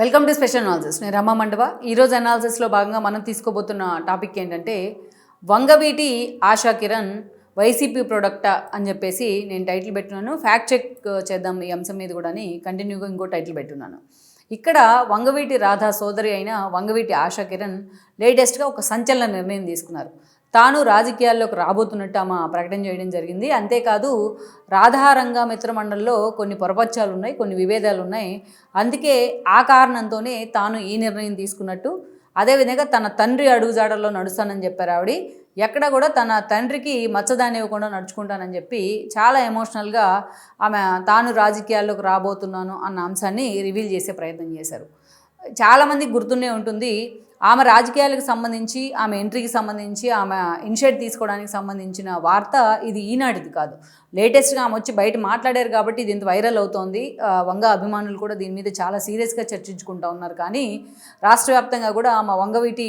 Welcome to special analysis నేను రమ్మ మండవ. ఈరోజు అనాలిసిస్లో భాగంగా మనం తీసుకోబోతున్న టాపిక్ ఏంటంటే వంగవీటి ఆశా కిరణ్ వైసీపీ ప్రొడక్టా అని చెప్పేసి నేను టైటిల్ పెట్టున్నాను. ఫ్యాక్ట్ చెక్ uh, చేద్దాం ఈ అంశం మీద కూడా అని కంటిన్యూగా ఇంకో టైటిల్ పెట్టున్నాను. ఇక్కడ వంగవీటి రాధా సోదరి అయిన వంగవీటి ఆశా కిరణ్ లేటెస్ట్గా ఒక సంచలన నిర్ణయం తీసుకున్నారు. తాను రాజకీయాల్లోకి రాబోతున్నట్టు ఆమె ప్రకటన చేయడం జరిగింది. అంతేకాదు రాధారంగ మిత్రమండలిలో కొన్ని పొరపచ్చాలు ఉన్నాయి కొన్ని విభేదాలు ఉన్నాయి. అందుకే ఆ కారణంతోనే తాను ఈ నిర్ణయం తీసుకున్నట్టు. అదేవిధంగా తన తండ్రి అడుగుజాడల్లో నడుస్తానని చెప్పారు ఆవిడ. ఎక్కడ కూడా తన తండ్రికి మచ్చదాన్ని ఇవ్వకుండా నడుచుకుంటానని చెప్పి చాలా ఎమోషనల్గా ఆమె తాను రాజకీయాల్లోకి రాబోతున్నాను అన్న అంశాన్ని రివీల్ చేసే ప్రయత్నం చేశారు. చాలామంది గుర్తునే ఉంటుంది ఆమె రాజకీయాలకు సంబంధించి ఆమె ఎంట్రీకి సంబంధించి ఆమె ఇనిషియేట్ తీసుకోవడానికి సంబంధించిన వార్త ఇది ఈనాటిది కాదు. లేటెస్ట్గా ఆమె వచ్చి బయట మాట్లాడారు కాబట్టి ఇది ఇంత వైరల్ అవుతోంది. వంగ అభిమానులు కూడా దీని మీద చాలా సీరియస్గా చర్చించుకుంటూ ఉన్నారు. కానీ రాష్ట్ర వ్యాప్తంగా కూడా ఆమె వంగవీటి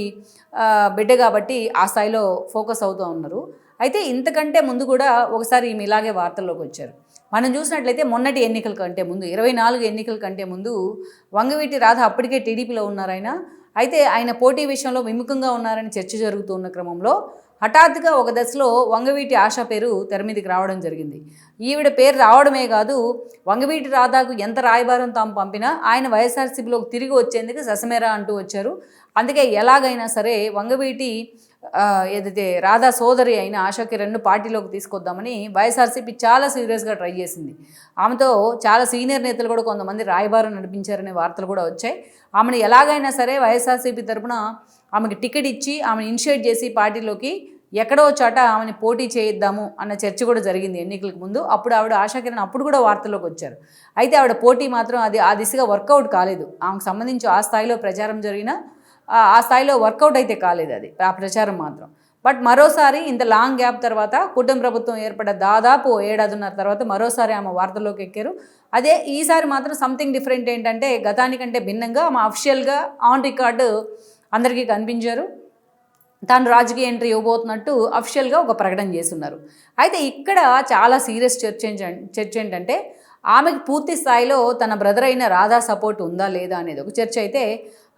బిడ్డ కాబట్టి ఆ స్థాయిలో ఫోకస్ అవుతూ ఉన్నారు. అయితే ఇంతకంటే ముందు కూడా ఒకసారి ఈమె ఇలాగే వార్తల్లోకి వచ్చారు. మనం చూసినట్లయితే మొన్నటి ఎన్నికల కంటే ముందు ఇరవై నాలుగు ఎన్నికల కంటే ముందు వంగవీటి రాధ అప్పటికే టీడీపీలో ఉన్నారైనా అయితే ఆయన పోటీ విషయంలో విముఖంగా ఉన్నారని చర్చ జరుగుతున్న క్రమంలో హఠాత్తుగా ఒక దశలో వంగవీటి ఆశ పేరు తెర మీదకి రావడం జరిగింది. ఈవిడ పేరు రావడమే కాదు వంగవీటి రాధాకు ఎంత రాయబారం తాము పంపినా ఆయన వైఎస్ఆర్సీపీలోకి తిరిగి వచ్చేందుకు ససమేరా అంటూ వచ్చారు. అందుకే ఎలాగైనా సరే వంగవీటి ఏదైతే రాధా సోదరి అయిన ఆశాకిరణ్ను పార్టీలోకి తీసుకొద్దామని వైఎస్ఆర్సీపీ చాలా సీరియస్గా ట్రై చేసింది. ఆమెతో చాలా సీనియర్ నేతలు కూడా కొంతమంది రాయబారం నడిపించారనే వార్తలు కూడా వచ్చాయి. ఆమెను ఎలాగైనా సరే వైఎస్ఆర్సీపీ తరపున ఆమెకి టికెట్ ఇచ్చి ఆమెను ఇనిషియేట్ చేసి పార్టీలోకి ఎక్కడో చోట ఆమెని పోటీ చేయిద్దాము అన్న చర్చ కూడా జరిగింది ఎన్నికలకు ముందు. అప్పుడు ఆవిడ ఆశాకిరణ్ అప్పుడు కూడా వార్తల్లోకి వచ్చారు. అయితే ఆవిడ పోటీ మాత్రం అది ఆ దిశగా వర్కౌట్ కాలేదు. ఆమెకు సంబంధించి ఆ స్థాయిలో ప్రచారం జరిగిన ఆ- స్థాయిలో వర్కౌట్ అయితే కాలేదు అది ఆ ప్రచారం మాత్రం. బట్ మరోసారి ఇంత లాంగ్ గ్యాప్ తర్వాత కుటుంబ ప్రభుత్వం ఏర్పడ్డ దాదాపు ఏడాదిన్నర తర్వాత మరోసారి ఆమె వార్తల్లోకి ఎక్కారు. అదే ఈసారి మాత్రం సంథింగ్ డిఫరెంట్ ఏంటంటే గతానికంటే భిన్నంగా ఆమె అఫిషియల్గా ఆన్ రికార్డు అందరికీ కనిపించారు. తాను రాజకీయ ఎంట్రీ ఇవ్వబోతున్నట్టు అఫిషియల్గా ఒక ప్రకటన చేస్తున్నారు. అయితే ఇక్కడ చాలా సీరియస్ చర్చ చర్చ ఏంటంటే ఆమెకు పూర్తి స్థాయిలో తన బ్రదర్ అయిన రాధా సపోర్ట్ ఉందా లేదా అనేది ఒక చర్చ అయితే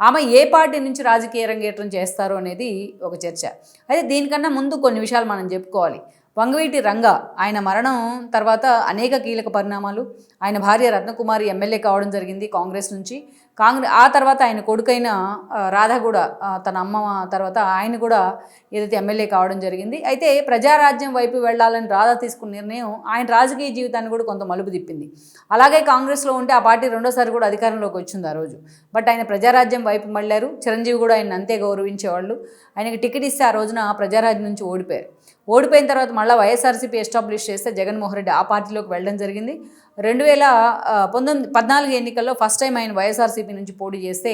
ఆమె ఏ పార్టీ నుంచి రాజకీయ రంగేట్రం చేస్తారో అనేది ఒక చర్చ. అయితే దీనికన్నా ముందు కొన్ని విషయాలు మనం చెప్పుకోవాలి. వంగవీటి రంగ. ఆయన మరణం తర్వాత అనేక కీలక పరిణామాలు. ఆయన భార్య రత్నకుమారి ఎమ్మెల్యే కావడం జరిగింది కాంగ్రెస్ నుంచి. కాంగ్రెస్ ఆ తర్వాత ఆయన కొడుకైన రాధ కూడా తన అమ్మ తర్వాత ఆయన కూడా ఏదైతే ఎమ్మెల్యే కావడం జరిగింది. అయితే ప్రజారాజ్యం వైపు వెళ్ళాలని రాధ తీసుకున్న నిర్ణయం ఆయన రాజకీయ జీవితాన్ని కూడా కొంత మలుపు తిప్పింది. అలాగే కాంగ్రెస్లో ఉంటే ఆ పార్టీ రెండోసారి కూడా అధికారంలోకి వచ్చింది ఆ రోజు. బట్ ఆయన ప్రజారాజ్యం వైపు మళ్ళారు. చిరంజీవి కూడా ఆయన అంతే గౌరవించేవాళ్ళు. ఆయనకి టికెట్ ఇస్తే ఆ రోజున ప్రజారాజ్యం నుంచి ఓడిపోయారు. ఓడిపోయిన తర్వాత మళ్ళీ వైఎస్ఆర్సీపీ ఎస్టాబ్లిష్ చేస్తే జగన్మోహన్ రెడ్డి ఆ పార్టీలోకి వెళ్ళడం జరిగింది. రెండు వేల పంతొమ్మిది పద్నాలుగు ఎన్నికల్లో ఫస్ట్ టైం ఆయన వైఎస్ఆర్సీపీ నుంచి పోటీ చేస్తే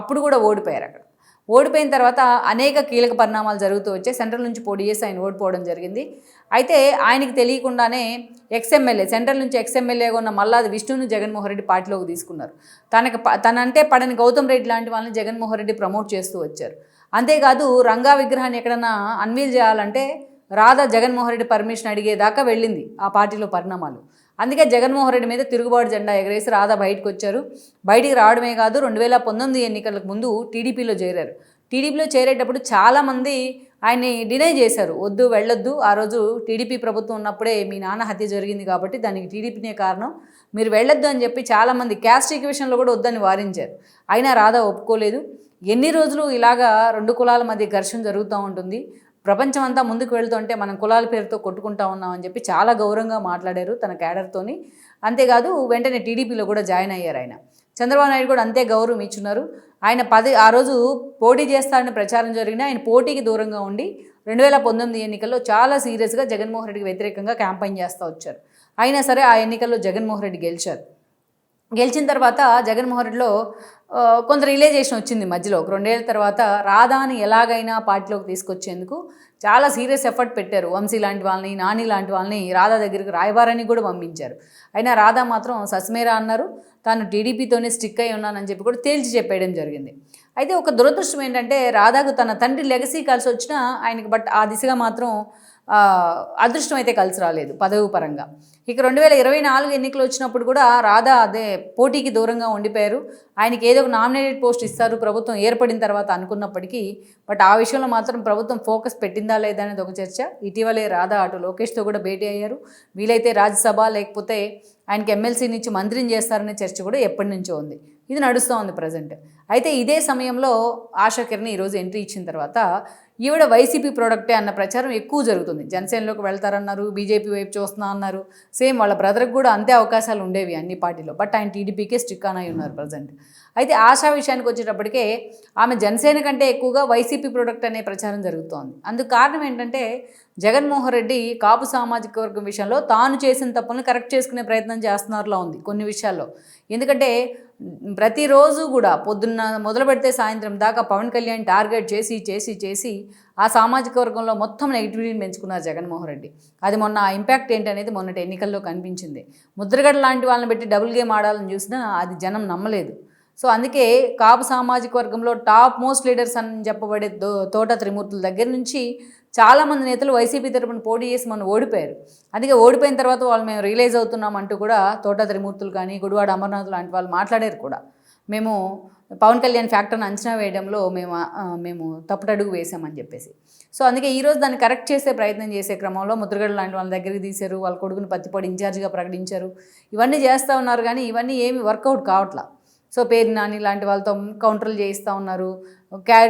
అప్పుడు కూడా ఓడిపోయారు అక్కడ. ఓడిపోయిన తర్వాత అనేక కీలక పరిణామాలు జరుగుతూ వచ్చాయి. సెంట్రల్ నుంచి పోటీ చేసి ఆయన ఓడిపోవడం జరిగింది. అయితే ఆయనకి తెలియకుండానే ఎక్స్ఎమ్మెల్యే సెంట్రల్ నుంచి ఎక్స్ఎమ్మెల్యేగా ఉన్న మల్లాది విష్ణును జగన్మోహన్ రెడ్డి పార్టీలోకి తీసుకున్నారు. తనకు తనంటే పడని గౌతమ్ రెడ్డి లాంటి వాళ్ళని జగన్మోహన్ రెడ్డి ప్రమోట్ చేస్తూ వచ్చారు. అంతేకాదు రంగా విగ్రహాన్ని ఎక్కడన్నా అన్వీల్ చేయాలంటే రాధా జగన్మోహన్ రెడ్డి పర్మిషన్ అడిగేదాకా వెళ్ళింది ఆ పార్టీలో పరిణామాలు. అందుకే జగన్మోహన్ రెడ్డి మీద తిరుగుబాటు జెండా ఎగరేసి రాధా బయటకు వచ్చారు. బయటికి రావడమే కాదు రెండు వేల పంతొమ్మిది ఎన్నికలకు ముందు టీడీపీలో చేరారు. టీడీపీలో చేరేటప్పుడు చాలామంది ఆయన్ని డినై చేశారు. వద్దు వెళ్ళొద్దు. ఆ రోజు టీడీపీ ప్రభుత్వం ఉన్నప్పుడే మీ నాన్న హత్య జరిగింది కాబట్టి దానికి టీడీపీనే కారణం. మీరు వెళ్ళొద్దు అని చెప్పి చాలామంది క్యాస్ట్ ఈక్వేషన్లో కూడా వద్దని వారించారు. అయినా రాధా ఒప్పుకోలేదు. ఎన్ని రోజులు ఇలాగా రెండు కులాల మధ్య ఘర్షణ జరుగుతూ ఉంటుంది. ప్రపంచం అంతా ముందుకు వెళ్తుంటే మనం కులాల పేరుతో కొట్టుకుంటా ఉన్నామని చెప్పి చాలా గౌరవంగా మాట్లాడారు తన క్యాడర్తోని. అంతేకాదు వెంటనే టీడీపీలో కూడా జాయిన్ అయ్యారు ఆయన. చంద్రబాబు నాయుడు కూడా అంతే గౌరవం ఇచ్చున్నారు. ఆయన పది ఆ రోజు పోటీ చేస్తారని ప్రచారం జరిగిన ఆయన పోటీకి దూరంగా ఉండి రెండు వేల పంతొమ్మిది ఎన్నికల్లో చాలా సీరియస్గా జగన్మోహన్ రెడ్డికి వ్యతిరేకంగా క్యాంపెయిన్ చేస్తూ వచ్చారు. అయినా సరే ఆ ఎన్నికల్లో జగన్మోహన్ రెడ్డి గెలిచారు. గెలిచిన తర్వాత జగన్మోహన్ రెడ్డిలో కొంత రిలేజేషన్ వచ్చింది మధ్యలో. ఒక రెండేళ్ళ తర్వాత రాధాని ఎలాగైనా పార్టీలోకి తీసుకొచ్చేందుకు చాలా సీరియస్ ఎఫర్ట్ పెట్టారు. వంశీ లాంటి వాళ్ళని నాని లాంటి వాళ్ళని రాధా దగ్గరికి రాయబారని కూడా పంపించారు. అయినా రాధా మాత్రం సస్మేరా అన్నారు. తాను టీడీపీతోనే స్టిక్ అయి ఉన్నానని చెప్పి కూడా తేల్చి చెప్పేయడం జరిగింది. అయితే ఒక దురదృష్టం ఏంటంటే రాధాకు తన తండ్రి లెగసీ కలిసి వచ్చినా ఆయనకి బట్ ఆ దిశగా మాత్రం అదృష్టం అయితే కలిసి రాలేదు పదవి పరంగా. ఇక రెండు వేల ఇరవై నాలుగు ఎన్నికలు వచ్చినప్పుడు కూడా రాధా అదే పోటీకి దూరంగా ఉండిపోయారు. ఆయనకి ఏదో ఒక నామినేటెడ్ పోస్ట్ ఇస్తారు. ప్రభుత్వం ఏర్పడిన తర్వాత అనుకున్నప్పటికీ బట్ ఆ విషయంలో మాత్రం ప్రభుత్వం ఫోకస్ పెట్టిందా లేదా అనేది ఒక చర్చ. ఇటీవలే రాధా అటు లోకేష్తో కూడా భేటీ అయ్యారు. వీలైతే రాజ్యసభ లేకపోతే ఆయనకి ఎమ్మెల్సీ నుంచి మంత్రిని చేస్తారనే చర్చ కూడా ఎప్పటి నుంచో ఉంది. ఇది నడుస్తూ ఉంది ప్రజెంట్. అయితే ఇదే సమయంలో ఆశా కిరణ్ ఈరోజు ఎంట్రీ ఇచ్చిన తర్వాత ఈవిడ వైసీపీ ప్రోడక్టే అన్న ప్రచారం ఎక్కువ జరుగుతుంది. జనసేనలోకి వెళ్తారన్నారు బీజేపీ వైపు చూస్తున్నా అన్నారు. సేమ్ వాళ్ళ బ్రదర్కి కూడా అంతే అవకాశాలు ఉండేవి అన్ని పార్టీలో. బట్ ఆయన టీడీపీకే స్టిక్ ఆన్ అయి ఉన్నారు ప్రజెంట్. అయితే ఆశా విషయానికి వచ్చేటప్పటికే ఆమె జనసేన కంటే ఎక్కువగా వైసీపీ ప్రోడక్ట్ అనే ప్రచారం జరుగుతోంది. అందుకు కారణం ఏంటంటే జగన్మోహన్ రెడ్డి కాపు సామాజిక వర్గం విషయంలో తాను చేసిన తప్పులను కరెక్ట్ చేసుకునే ప్రయత్నం చేస్తున్నారులా ఉంది కొన్ని విషయాల్లో. ఎందుకంటే ప్రతిరోజు కూడా పొద్దున్న మొదలు పెడితే సాయంత్రం దాకా పవన్ కళ్యాణ్ టార్గెట్ చేసి చేసి చేసి ఆ సామాజిక వర్గంలో మొత్తం నెగిటివిటీని పెంచుకున్నారు జగన్మోహన్ రెడ్డి. అది మొన్న ఆ ఇంపాక్ట్ ఏంటనేది మొన్నటి ఎన్నికల్లో కనిపించింది. ముద్రగడ లాంటి వాళ్ళని పెట్టి డబుల్ గేమ్ ఆడాలని చూసినా అది జనం నమ్మలేదు. సో అందుకే కాపు సామాజిక వర్గంలో టాప్ మోస్ట్ లీడర్స్ అని చెప్పబడే దో తోట త్రిమూర్తుల దగ్గర నుంచి చాలామంది నేతలు వైసీపీ తరపున పోటీ చేసి మనం ఓడిపోయారు. అందుకే ఓడిపోయిన తర్వాత వాళ్ళు మేము రియలైజ్ అవుతున్నాం అంటూ కూడా తోట త్రిమూర్తులు కానీ గుడివాడ అమర్నాథ్ లాంటి వాళ్ళు మాట్లాడారు కూడా. మేము పవన్ కళ్యాణ్ ఫ్యాక్టర్ని అంచనా వేయడంలో మేము మేము తప్పుటడుగు వేసామని చెప్పేసి. సో అందుకే ఈరోజు దాన్ని కరెక్ట్ చేసే ప్రయత్నం చేసే క్రమంలో ముద్రగడ లాంటి వాళ్ళ దగ్గరికి తీశారు వాళ్ళ కొడుకుని పత్తిపొడి ఇన్ఛార్జ్గా ప్రకటించారు. ఇవన్నీ చేస్తూ ఉన్నారు కానీ ఇవన్నీ ఏమి వర్కౌట్ కావట్లా. సో పేరు నాని లాంటి వాళ్ళతో కౌంటర్లు చేయిస్తూ ఉన్నారు క్యా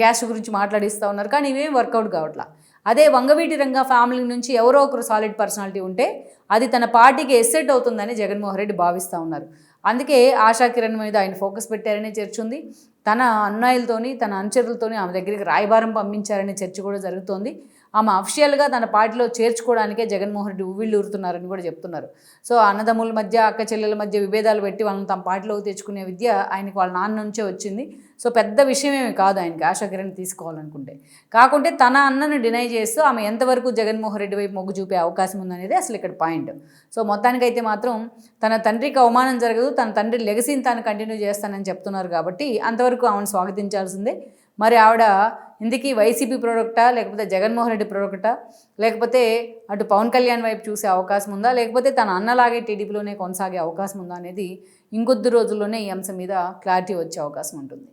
క్యాష్ గురించి మాట్లాడిస్తూ ఉన్నారు కానీ ఇవేం వర్కౌట్ కావట్లా. అదే వంగవీటి రంగ ఫ్యామిలీ నుంచి ఎవరో ఒకరు సాలిడ్ పర్సనాలిటీ ఉంటే అది తన పార్టీకి ఎస్సెట్ అవుతుందని జగన్మోహన్ రెడ్డి భావిస్తూ ఉన్నారు. అందుకే ఆశా కిరణ్ మీద ఆయన ఫోకస్ పెట్టారనే చర్చ ఉంది. తన అన్నాయులతోని తన అనుచరులతోని ఆమె దగ్గరికి రాయబారం పంపించారనే చర్చ కూడా జరుగుతోంది. ఆమె అఫిషియల్గా తన పార్టీలో చేర్చుకోవడానికే జగన్మోహన్ రెడ్డి ఉవ్విళ్ళు ఊరుతున్నారని కూడా చెప్తున్నారు. సో అన్నదమ్ముల మధ్య అక్క చెల్లెల మధ్య విభేదాలు పెట్టి వాళ్ళని తమ పార్టీలోకి తెచ్చుకునే విద్య ఆయనకి వాళ్ళ నాన్న నుంచే వచ్చింది. సో పెద్ద విషయమేమి కాదు ఆయనకి ఆశాకిరణ్ తీసుకోవాలనుకుంటే. కాకుంటే తన అన్నను డినై చేస్తూ ఆమె ఎంతవరకు జగన్మోహన్ రెడ్డి వైపు మొగ్గు చూపే అవకాశం ఉందనేది అసలు ఇక్కడ పాయింట్ సో మొత్తానికైతే మాత్రం తన తండ్రికి అవమానం జరగదు తన తండ్రి లెగసీని తాను కంటిన్యూ చేస్తానని చెప్తున్నారు కాబట్టి అంతవరకు ఆమెను స్వాగతించాల్సిందే. మరి ఆవిడ ఇందుకీ వైసీపీ ప్రోడక్టా లేకపోతే జగన్మోహన్ రెడ్డి ప్రోడక్టా లేకపోతే అటు పవన్ కళ్యాణ్ వైపు చూసే అవకాశం ఉందా లేకపోతే తన అన్నలాగే టీడీపీలోనే కొనసాగే అవకాశం ఉందా అనేది ఇంకొద్ది రోజుల్లోనే ఈ అంశం మీద క్లారిటీ వచ్చే అవకాశం ఉంటుంది.